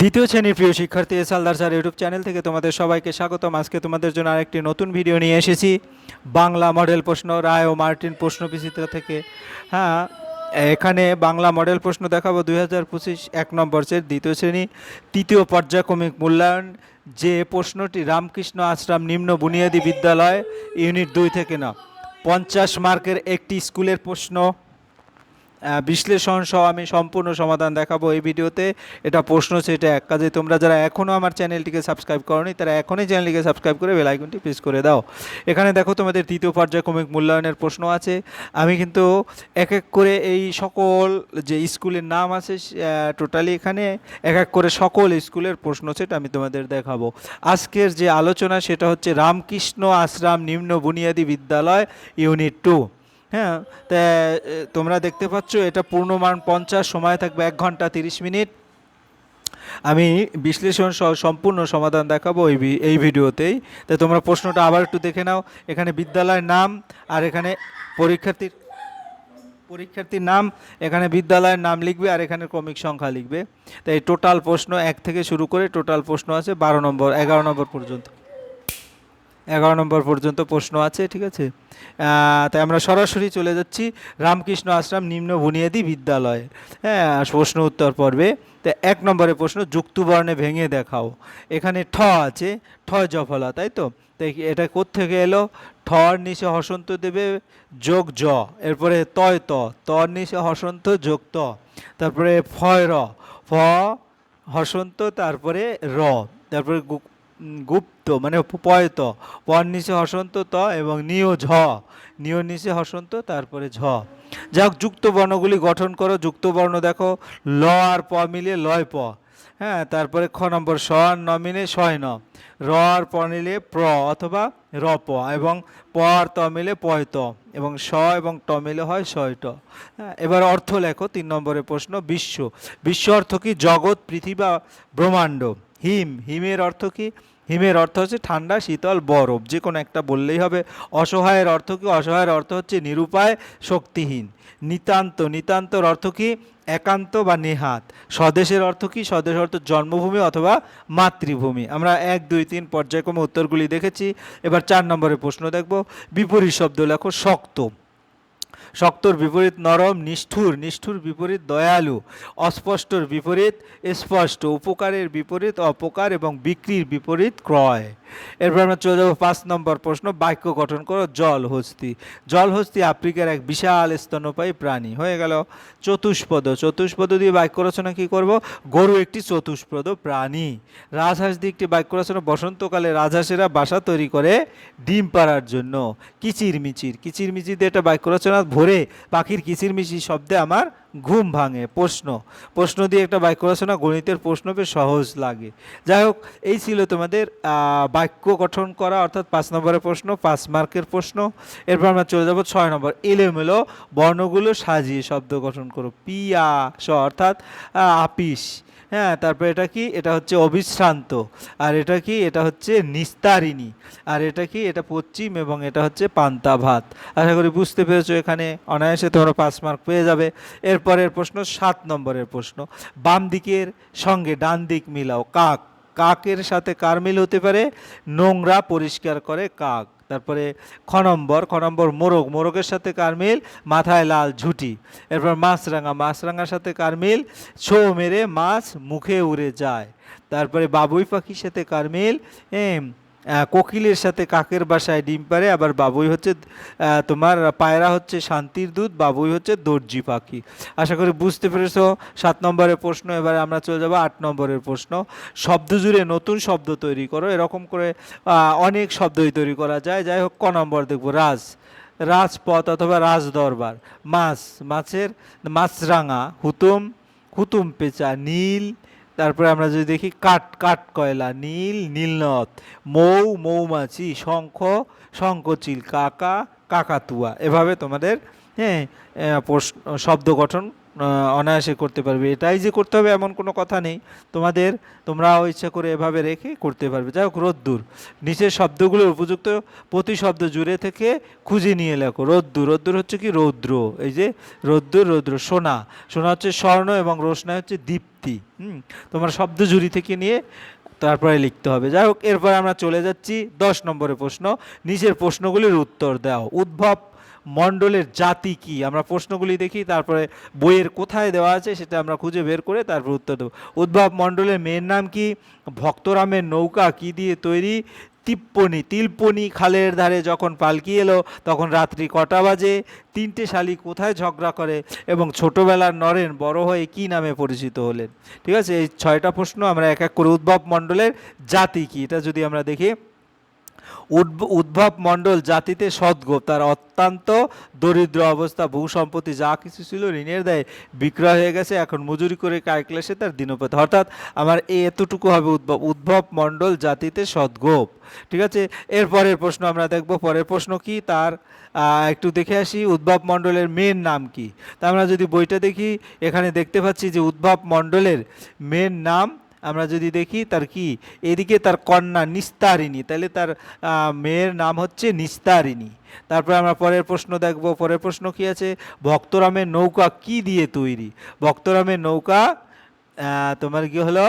দ্বিতীয় শ্রেণির প্রিয় শিক্ষার্থী S Aldar sir YouTube channel থেকে তোমাদের সবাইকে স্বাগতম। আজকে তোমাদের জন্য আরেকটি নতুন ভিডিও নিয়ে এসেছি। বাংলা মডেল প্রশ্ন, রায় ও মার্টিন প্রশ্ন বিচিত্র থেকে। হ্যাঁ এখানে বাংলা মডেল প্রশ্ন দেখাবো দুই হাজার পঁচিশ এক নম্বর দ্বিতীয় শ্রেণি। তৃতীয় পর্যায়ক্রমিক মূল্যায়ন, যে প্রশ্নটি রামকৃষ্ণ আশ্রম নিম্ন বুনিয়াদী বিদ্যালয়, ইউনিট দুই থেকে না পঞ্চাশ মার্কের একটি স্কুলের প্রশ্ন। বিশ্লেষণ সহ আমি সম্পূর্ণ সমাধান দেখাবো এই ভিডিওতে। এটা প্রশ্ন, সেটা এক। কাজে তোমরা যারা এখনও আমার চ্যানেলটিকে সাবস্ক্রাইব করনি, তারা এখনই চ্যানেলটিকে সাবস্ক্রাইব করে বেল আইকনটি প্রেস করে দাও। এখানে দেখো তোমাদের তৃতীয় পর্যায়ক্রমিক মূল্যায়নের প্রশ্ন আছে। আমি কিন্তু এক এক করে এই সকল যে স্কুলের নাম আছে টোটালি এখানে এক এক করে সকল স্কুলের প্রশ্ন সেটা আমি তোমাদের দেখাবো। আজকের যে আলোচনা, সেটা হচ্ছে রামকৃষ্ণ আশ্রম নিম্ন বুনিয়াদী বিদ্যালয়, ইউনিট টু। হ্যাঁ তা তোমরা দেখতে পাচ্ছ এটা পূর্ণমান পঞ্চাশ, সময় থাকবে এক ঘণ্টা তিরিশ মিনিট। আমি বিশ্লেষণ সম্পূর্ণ সমাধান দেখাবো এই এই ভিডিওতেই। তাই তোমরা প্রশ্নটা আবার একটু দেখে নাও। এখানে বিদ্যালয়ের নাম আর এখানে পরীক্ষার্থীর পরীক্ষার্থীর নাম, এখানে বিদ্যালয়ের নাম লিখবে আর এখানে ক্রমিক সংখ্যা লিখবে। তাই টোটাল প্রশ্ন এক থেকে শুরু করে টোটাল প্রশ্ন আছে বারো নম্বর, এগারো নম্বর পর্যন্ত। এগারো নম্বর পর্যন্ত প্রশ্ন আছে, ঠিক আছে? তাই আমরা সরাসরি চলে যাচ্ছি রামকৃষ্ণ আশ্রম নিম্ন বুনিয়াদি বিদ্যালয়ে। হ্যাঁ প্রশ্ন উত্তর পর্বে। তো এক নম্বরের প্রশ্ন, যুক্তবর্ণে ভেঙে দেখাও। এখানে ঠ আছে, ঠ জফলা, তাই তো? তাই এটা কোত্থেকে এলো? ঠর নিচে হসন্ত দেবে, যোগ জ। এরপরে তয় ত, তর নিচে হসন্ত, যোগ ত। তারপরে ফয় র, ফ হসন্ত, তারপরে র। তারপরে গুপ্ত মানে পয়ত পর নিচে হসন্ত ত এবং নিয় ঝ। নিয় নিচে হসন্ত তারপরে ঝ। যাই হোক যুক্ত বর্ণগুলি গঠন করো। যুক্ত বর্ণ দেখো ল আর প মিলে লয় প। হ্যাঁ তারপরে খ নম্বর স ন মিলে ছয় ন। র আর প মিলে প্র অথবা র প এবং প আর ত মিলে পয় ত এবং স এবং ট মিলে হয় ট। হ্যাঁ, এবার অর্থ লেখো তিন নম্বরের প্রশ্ন বিশ্ব। বিশ্ব অর্থ কি? জগৎ পৃথিবী ব্রহ্মাণ্ড। হিম। হিমের অর্থ কি? হিমের অর্থ হচ্ছে ঠান্ডা, শীতল, বরফ। যে কোনো একটা বললেই হবে। অসহায়ের অর্থ কি? অসহায়ের অর্থ হচ্ছে নিরুপায়, শক্তিহীন। নিতান্ত, নিতান্তর অর্থ কি? একান্ত বা নেহাত। স্বদেশের অর্থ কি? স্বদেশ অর্থ জন্মভূমি অথবা মাতৃভূমি। আমরা এক, দুই, তিন পর্যায়ক্রমে উত্তরগুলি দেখেছি। এবার চার নম্বরের প্রশ্ন দেখব। বিপরীত শব্দ লেখো শক্ত। শক্তর বিপরীত নরম, নিষ্ঠুর নিষ্ঠুর বিপরীত দয়ালু, অস্পষ্টর বিপরীত স্পষ্ট, উপকারের বিপরীত অপকার এবং বিক্রির বিপরীত ক্রয়। এরপর আমরা চলে যাব পাঁচ নম্বর প্রশ্ন, বাক্য গঠন করো, জল হস্তি। জল হস্তি আফ্রিকার এক বিশাল স্তন্যপায়ী প্রাণী। হয়ে গেল চতুষ্পদ। চতুষ্পদ দিয়ে বাক্য রচনা কি করব? গরু একটি চতুষ্পদ প্রাণী। রাজহাঁস দিয়ে একটি বাক্য রচনা, বসন্তকালে রাজহাঁসেরা বাসা তৈরি করে ডিম পাড়ার জন্য। কিচির মিচির কিচির মিচির দিয়ে একটা বাক্য রচনা, ভরে পাখির কিচির মিচির শব্দে আমার ঘুম ভাঙে, প্রশ্ন। প্রশ্ন দিয়ে একটা বাক্য রচনা, গণিতের প্রশ্ন বেশ সহজ লাগে। যাই হোক, এই ছিল তোমাদের বাক্য গঠন করা, অর্থাৎ পাঁচ নম্বরের প্রশ্ন, পাঁচ মার্কের প্রশ্ন। এরপর আমরা চলে যাব ছয় নম্বর, এলোমেলো বর্ণগুলো সাজিয়ে শব্দ গঠন করো। পিয়া স, অর্থাৎ আপিস। হ্যাঁ তারপর এটা কি? এটা হচ্ছে অবিশ্রান্ত। আর এটা কি? এটা হচ্ছে নিস্তারিণী। আর এটা কি? এটা পশ্চিম এবং এটা হচ্ছে পান্তা ভাত। আশা করি বুঝতে পেরেছ এখানে। অনায়াসে তোমরা পাঁচ মার্ক পেয়ে যাবে। এরপরের প্রশ্ন সাত নম্বরের প্রশ্ন বাম দিকের সঙ্গে ডান দিক মিলাও কাক কাকের সাথে কার মিল হতে পারে? নোংরা পরিষ্কার করে কাক। তারপরে খ নম্বর খ নম্বর মোরগ মোরগের সাথে কার মিল? মাথায় লাল ঝুটি। এরপর মাছরাঙা মাছরাঙার সাথে কার মিল? ছো মেরে মাছ মুখে উড়ে যায়। তারপরে বাবুই পাখির সাথে কার মিল? এম, আহ, কোকিলের সাথে কাকের বাসায় ডিম পারে আবার বাবুই হচ্ছে তোমার পায়রা হচ্ছে শান্তির দুধ বাবুই হচ্ছে দর্জি পাখি। আশা করি বুঝতে পেরেছ, সাত নম্বরের প্রশ্ন, এবারে আমরা চলে যাব আট নম্বরের প্রশ্ন। শব্দ জুড়ে নতুন শব্দ তৈরি করো, এরকম করে অনেক শব্দই তৈরি করা যায়। যাই হোক, ক নম্বর দেখব, রাজ। রাজপথ অথবা রাজ দরবার মাছ, মাছের, মাছরাঙা, হুতুম হুতুম পেঁচা, নীল তারপরে আমরা যদি দেখি কাঠ কাঠ কয়লা, নীল, নীলনদ, মৌ, মৌমাছি, শঙ্খ, শঙ্খচিল, কাকা, কাকাতুয়া। এভাবে তোমাদের হ্যাঁ শব্দ গঠন অনায়াসে করতে পারবে। এটাই যে করতে হবে এমন কোনো কথা নেই। তোমাদের, তোমরাও ইচ্ছা করে এভাবে রেখে করতে পারবে। যাই হোক, রোদ্দুর। নিচের শব্দগুলোর উপযুক্ত প্রতি শব্দ জুড়ে থেকে খুঁজে নিয়ে লেখো। রোদ্দুর। রোদ্দুর হচ্ছে কি? রৌদ্র। এই যে রোদ্দুর, রৌদ্র। সোনা। সোনা হচ্ছে স্বর্ণ এবং রোশনা হচ্ছে দীপ্তি। হুম? তোমার শব্দ জুড়ি থেকে নিয়ে তারপরে লিখতে হবে। যাই হোক, এরপর আমরা চলে যাচ্ছি দশ নম্বরের প্রশ্ন। নিচের প্রশ্নগুলির উত্তর দাও। উদ্ভব মণ্ডলের জাতি কি? আমরা প্রশ্নগুলি দেখি, তারপরে বইয়ের কোথায় দেওয়া আছে সেটা আমরা খুঁজে বের করে তারপর উত্তর দেবো। উদ্ভব মণ্ডলের মেয়ের নাম কি? ভক্তরামের নৌকা কি দিয়ে তৈরি? তিপ্পনি, তিলপনি খালের ধারে যখন পালকি এলো, তখন রাত্রি কটা বাজে? তিনটে শালিক কোথায় ঝগড়া করে? এবং ছোটোবেলার নরেন বড় হয়ে কি নামে পরিচিত হলেন? ঠিক আছে, এই ছয়টা প্রশ্ন আমরা এক এক করে উদ্ভব মণ্ডলের জাতি কি? এটা যদি আমরা দেখি। উদ্ভব মণ্ডল জাতিতে সদ্গোপ, তার অত্যন্ত দরিদ্র অবস্থা, ভূ সম্পত্তি যা কিছু ছিল ঋণের দেয় বিক্রয় হয়ে গেছে, এখন মজুরি করে কায় ক্লেশে তার দিনপথ। অর্থাৎ আমার এতটুকু হবে উদ্ভব উদ্ভব মণ্ডল জাতিতে সদ্গোপ। ঠিক আছে? এর পরের প্রশ্ন আমরা দেখব। পরের প্রশ্ন কি? তার একটু দেখে আসি, উদ্ভব মণ্ডলের মেয়ের নাম কি? তা আমরা যদি বইটা দেখি, এখানে দেখতে পাচ্ছি যে উদ্ভব মণ্ডলের মেয়ের নাম আমরা যদি দেখি তার কি? এদিকে তার কন্যা নিস্তারিণী। তাহলে তার মেয়ের নাম হচ্ছে নিস্তারিণী। তারপরে আমরা পরের প্রশ্ন দেখব। পরের প্রশ্ন কি আছে? ভক্তরামের নৌকা কি দিয়ে তৈরি? ভক্তরামের নৌকা তোমার কি হলো?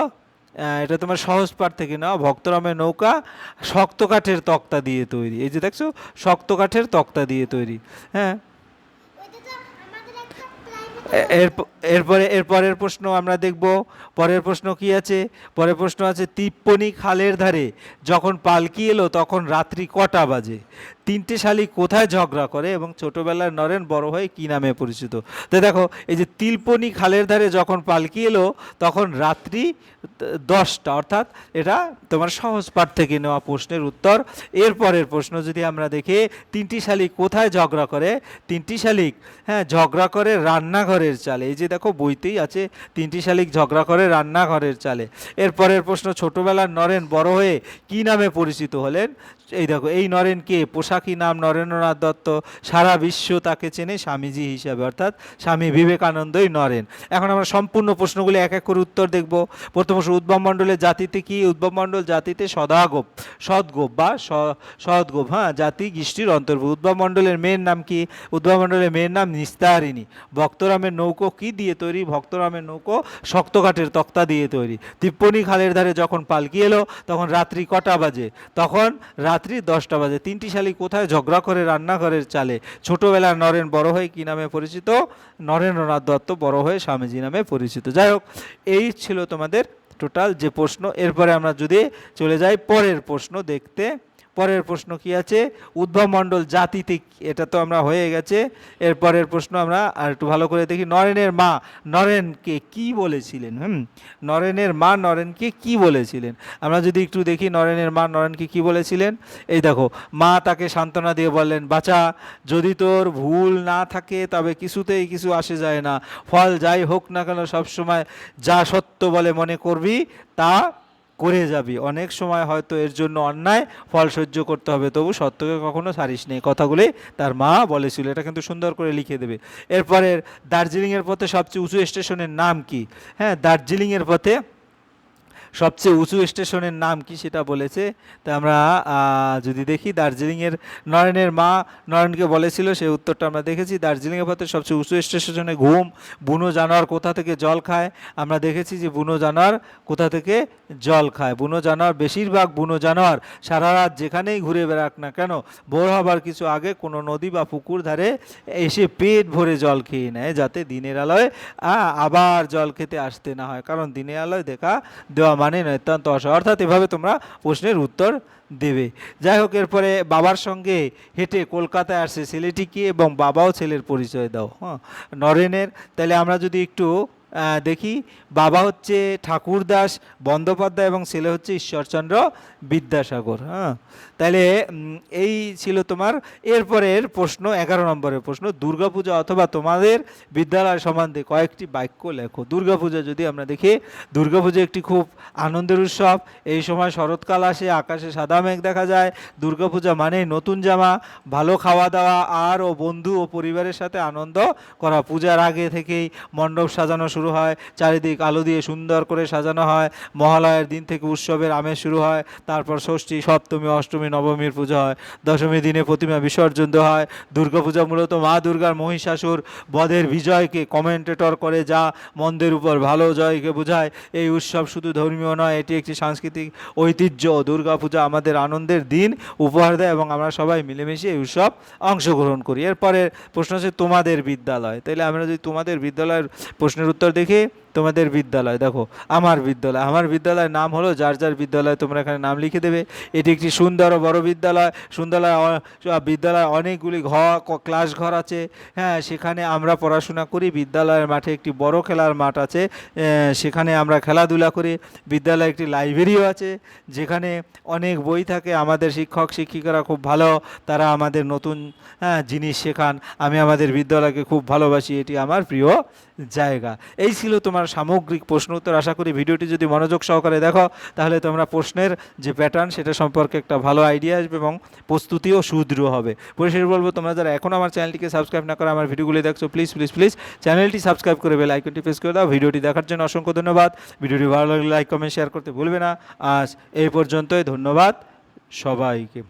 এটা তোমার সহজ পাঠ থেকে না ভক্তরামের নৌকা শক্ত কাঠের তক্তা দিয়ে তৈরি। এই যে দেখছ, শক্ত কাঠের তক্তা দিয়ে তৈরি। হ্যাঁ? এরপরে এরপরের প্রশ্ন আমরা দেখব। পরের প্রশ্ন কি আছে? পরের প্রশ্ন আছে তিপ্পনি খালের ধারে যখন পালকি এলো, তখন রাত্রি কটা বাজে? তিনটে শালিক কোথায় ঝগড়া করে এবং ছোটবেলার নরেন বড় হয়ে কি নামে পরিচিত? তো দেখো, এই যে তিলপনি খালের ধারে যখন পালকি এলো, তখন রাত্রি দশটা, অর্থাৎ এটা তোমার সহজ পাঠ থেকে নেওয়া প্রশ্নের উত্তর। এর পরের প্রশ্ন যদি আমরা দেখি, তিনটি শালিক কোথায় ঝগড়া করে? তিনটি শালিক হ্যাঁ ঝগড়া করে রান্নাঘরের চালে। এই যে দেখো বইতেই আছে, তিনটি শালিক ঝগড়া করে রান্নাঘরের চালে। এরপরের প্রশ্ন, ছোটবেলার নরেন বড় হয়ে কি নামে পরিচিত হলেন? এই দেখো, এই নরেন কে? পোশাকি নাম নরেন্দ্রনাথ দত্ত। সারা বিশ্ব তাকে চেনে স্বামীজি হিসাবে, অর্থাৎ স্বামী বিবেকানন্দই নরেন। এখন আমরা সম্পূর্ণ প্রশ্নগুলি এক এক করে উত্তর দেখব। প্রথম প্রশ্ন, উদ্ভব মণ্ডলের জাতিতে কি? উদ্ভব মণ্ডল জাতিতে সদাগোপ, সদগোপ বা সদগোপ হ্যাঁ জাতি গোষ্ঠীর অন্তর্ভুক্ত। উদ্ভব মণ্ডলের মেয়ের নাম কি? উদ্ভব মণ্ডলের মেয়ের নাম নিস্তারিণী। ভক্তরামের নৌকো কি দিয়ে তৈরি? ভক্তরামের নৌকো শক্ত কাঠের তক্তা দিয়ে তৈরি। তিপ্পনি খালের ধারে যখন পালকি এলো, তখন রাত্রি কটা বাজে? তখন রাত্রি দশটা বাজে। তিনটি শালিক কোথায়? ঝগড়া করে রান্নাঘরের চালে। ছোটোবেলা নরেন বড় হয়ে কী নামে পরিচিত? নরেন্দ্রনাথ দত্ত বড় হয়ে স্বামীজি নামে পরিচিত। যাই হোক, এই ছিল তোমাদের টোটাল যে প্রশ্ন। এরপরে আমরা যদি চলে যাই পরের প্রশ্ন দেখতে। পরের প্রশ্ন কি আছে? উদ্ভব মণ্ডল জাতিতে এটা তো আমরা হয়ে গেছে। এর পরের প্রশ্ন আমরা আর একটু ভালো করে দেখি। নরেনের মা, নরেনকে কি বলেছিলেন? হুম? নরেনের মা, নরেনকে কি বলেছিলেন? আমরা যদি একটু দেখি, নরেনের মা, নরেনকে কি বলেছিলেন? এই দেখো, মা তাকে সান্ত্বনা দিয়ে বললেন বাচ্চা যদি তোর ভুল না থাকে, তবে কিছুতেই কিছু আসে যায় না। ফল যাই হোক না কেন, সবসময় যা সত্য বলে মনে করবি, তা করে যাবি। অনেক সময় হয়তো এর জন্য অন্যায় ফল সহ্য করতে হবে, তবু সত্যকে কখনো সারিস নেই কথাগুলি তার মা বলেছিল। এটা কিন্তু সুন্দর করে লিখে দেবে। এরপরের দার্জিলিংয়ের পথে সবচেয়ে উঁচু স্টেশনের নাম কি? হ্যাঁ দার্জিলিংয়ের পথে সবচেয়ে উঁচু স্টেশনের নাম কি সেটা বলেছে? তা আমরা যদি দেখি দার্জিলিংয়ের নয়নের মা নয়নকে বলেছিল সেই উত্তরটা আমরা দেখেছি। দার্জিলিংয়ের পথে সবচেয়ে উঁচু স্টেশনে ঘুম, বুনো জানোয়ার কোথা থেকে জল খায়? আমরা দেখেছি যে বুনো জানোয়ার কোথা থেকে জল খায়। বুনো জানোয়ার বেশিরভাগ বুনো জানোয়ার সারা রাত যেখানেই ঘুরে বেড়াক না কেন, ভোর হবার কিছু আগে কোনো নদী বা পুকুর ধারে এসে পেট ভরে জল খেয়ে নেয়, যাতে দিনের আলোয় আবার জল খেতে আসতে না হয়। কারণ দিনের আলোয় দেখা দেওয়া মানে নয় অত্যন্ত অসহায় অর্থাৎ এভাবে তোমরা প্রশ্নের উত্তর দেবে। যাই হোক, এরপরে বাবার সঙ্গে হেঁটে কলকাতায় আসছে ছেলেটিকে এবং বাবাও ছেলের পরিচয় দাও। হ্যাঁ নরেনের। তাহলে আমরা যদি একটু দেখি বাবা হচ্ছে ঠাকুরদাস বন্দ্যোপাধ্যায় এবং ছেলে হচ্ছে ঈশ্বরচন্দ্র বিদ্যাসাগর হ্যাঁ? তাহলে এই ছিল তোমার, এরপরের প্রশ্ন, এগারো নম্বরের প্রশ্ন, দুর্গাপূজা অথবা তোমাদের বিদ্যালয় সম্বন্ধে কয়েকটি বাক্য লেখো। দুর্গাপূজা যদি আমরা দেখি, দুর্গাপূজা একটি খুব আনন্দের উৎসব। এই সময় শরৎকাল আসে, আকাশে সাদা মেঘ দেখা যায়। দুর্গাপূজা মানে নতুন জামা, ভালো খাওয়া দাওয়া, আর ও বন্ধু ও পরিবারের সাথে আনন্দ করা। পূজার আগে থেকেই মণ্ডপ সাজানো শুরু হয়। চারিদিক আলো দিয়ে সুন্দর করে সাজানো হয়। মহালয়ের দিন থেকে উৎসবের আমেজ শুরু হয়। তারপর ষষ্ঠী, সপ্তমী, অষ্টমী, নবমীর পুজো হয়। দশমী দিনে প্রতিমা বিসর্জন হয়। দুর্গাপূজা মূলত মা দুর্গার মহিষাসুর। বধের বিজয়কে কমেন্টেটর করে যা মন্দের উপর ভালো জয়কে বোঝায়। এই উৎসব শুধু ধর্মীয় নয়, এটি একটি সাংস্কৃতিক ঐতিহ্য। দুর্গাপূজা আমাদের আনন্দের দিন, উপহার দেয় এবং আমরা সবাই মিলেমিশে এই উৎসব অংশগ্রহণ করি। এরপরে প্রশ্ন হচ্ছে, তোমাদের বিদ্যালয়? তাইলে আমরা যদি তোমাদের বিদ্যালয়ের প্রশ্নের উত্তর দেখি তোমাদের বিদ্যালয়, দেখো, আমার বিদ্যালয়। আমার বিদ্যালয়ের নাম হলো, যার যার বিদ্যালয় তোমরা এখানে নাম লিখে দেবে। এটি একটি সুন্দর বড় বিদ্যালয়। সুন্দর বিদ্যালয় অনেকগুলি ঘর ক্লাস ঘর আছে। হ্যাঁ সেখানে আমরা পড়াশোনা করি। বিদ্যালয়ের মাঠে একটি বড় খেলার মাঠ আছে। সেখানে আমরা খেলাধুলা করি। বিদ্যালয়ে একটি লাইব্রেরিও আছে, যেখানে অনেক বই থাকে। আমাদের শিক্ষক, শিক্ষিকারা খুব ভালো। তারা আমাদের নতুন হ্যাঁ জিনিস শেখান। আমি আমাদের বিদ্যালয়কে খুব ভালোবাসি। এটি আমার প্রিয় জায়গা। এই ছিল তোমার সামগ্রিক প্রশ্ন উত্তর আশা করি ভিডিওটি যদি মনোযোগ সহকারে দেখো, তাহলে তোমরা প্রশ্নের যে প্যাটার্ন সেটা সম্পর্কে একটা ভালো আইডিয়া আসবে এবং প্রস্তুতিও সুদৃঢ় হবে। পরিশেষ বলব, তোমরা যারা এখনও আমার চ্যানেলটিকে সাবস্ক্রাইব না করে আমার ভিডিওগুলি দেখছ প্লিজ প্লিজ প্লিজ চ্যানেলটি সাবস্ক্রাইব করে বেল আইকনটি প্রেস করে দাও। ভিডিওটি দেখার জন্য অসংখ্য ধন্যবাদ। ভিডিওটি ভালো লাগলে লাইক কমেন্ট শেয়ার করতে ভুলবে না। আজ এই পর্যন্তই, ধন্যবাদ সবাইকে।